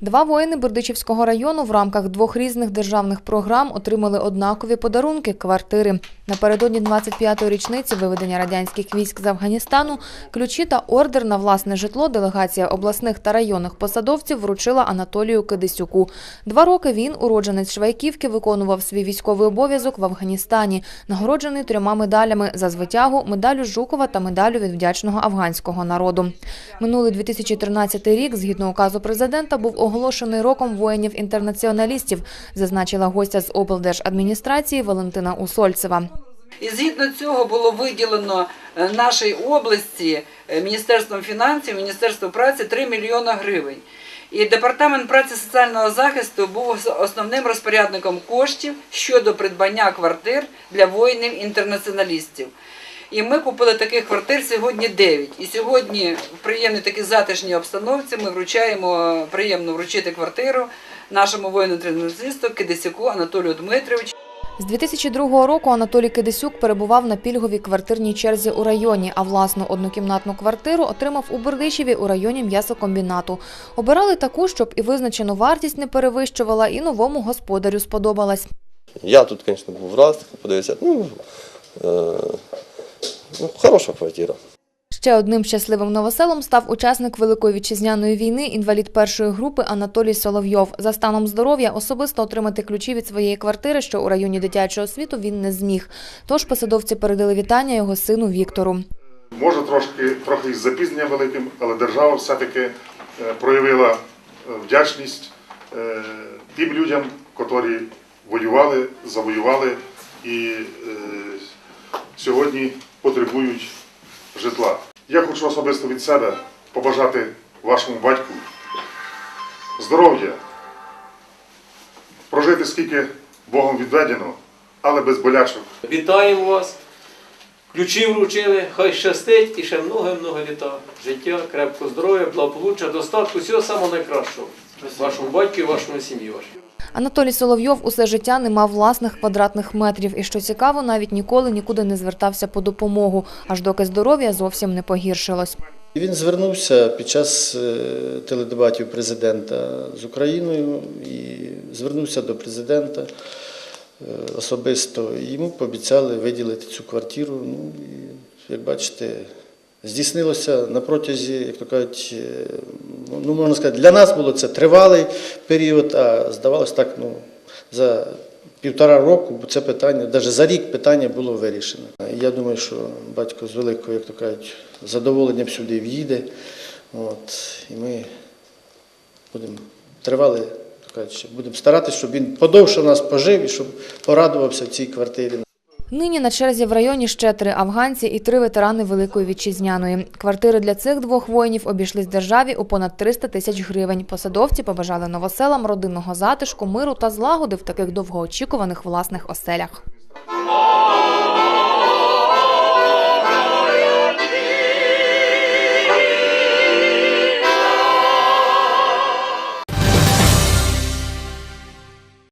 Два воїни Бердичівського району в рамках двох різних державних програм отримали однакові подарунки квартири. Напередодні 25-ї річниці виведення радянських військ з Афганістану ключі та ордер на власне житло делегація обласних та районних посадовців вручила Анатолію Кидисюку. Два роки він, уродженець Швайківки, виконував свій військовий обов'язок в Афганістані, нагороджений трьома медалями за звитягу, медалю Жукова та медалю від вдячного афганського народу. Минулий 2013 рік, згідно указу президента, був оголошений роком воїнів-інтернаціоналістів, зазначила гостя з облдержадміністрації Валентина Усольцева. І згідно цього було виділено е, нашій області е, Міністерством фінансів, Міністерством праці 3 мільйона гривень. І департамент праці соціального захисту був основним розпорядником коштів щодо придбання квартир для воїнів-інтернаціоналістів. І ми купили таких квартир сьогодні 9. І сьогодні в приємній такій затишній обстановці ми вручаємо приємно вручити квартиру нашому воїну-інтернаціоналісту Кидисяку Анатолію Дмитровичу. З 2002 року Анатолій Кидисюк перебував на пільговій квартирній черзі у районі, а власну однокімнатну квартиру отримав у Бердичеві у районі м'ясокомбінату. Обирали таку, щоб і визначену вартість не перевищувала, і новому господарю сподобалась. Я тут, звісно, був раз, подивився. Ну, е, ну, хороша квартира. Ще одним щасливим новоселом став учасник Великої вітчизняної війни, інвалід першої групи Анатолій Соловйов. За станом здоров'я особисто отримати ключі від своєї квартири, що у районі дитячого освіту він не зміг. Тож посадовці передали вітання його сину Віктору. Може трошки трохи із запізненням великим, але держава все-таки е, проявила е, вдячність е, тим людям, котрі воювали, завоювали і е, сьогодні потребують житла. Я хочу особисто від себе побажати вашому батьку здоров'я, прожити скільки Богом відведено, але без болячок. Вітаємо вас. Ключі вручили, хай щастить і ще много-много літа. Життя, крепкого здоров'я, благополуччя, достатку, всього самого найкращого. Вашому батьку і вашому сім'ї вашій. Анатолій Соловйов усе життя не мав власних квадратних метрів і, що цікаво, навіть ніколи нікуди не звертався по допомогу, аж доки здоров'я зовсім не погіршилось. Він звернувся під час е, теледебатів президента з Україною і звернувся до президента е, особисто. Йому пообіцяли виділити цю квартиру. Ну, і, як бачите, здійснилося на протязі, як то кажуть, е, ну можна сказати, для нас було це тривалий період, а здавалося так, ну, за півтора року це питання, навіть за рік питання було вирішено. Я думаю, що батько з великою, як то кажуть, задоволенням сюди в'їде. От, і ми будемо тривали, будемо старатися, щоб він подовше нас пожив і щоб порадувався в цій квартирі. Нині на черзі в районі ще три афганці і три ветерани Великої Вітчизняної. Квартири для цих двох воїнів обійшлись державі у понад 300 тисяч гривень. Посадовці побажали новоселам родинного затишку, миру та злагоди в таких довгоочікуваних власних оселях.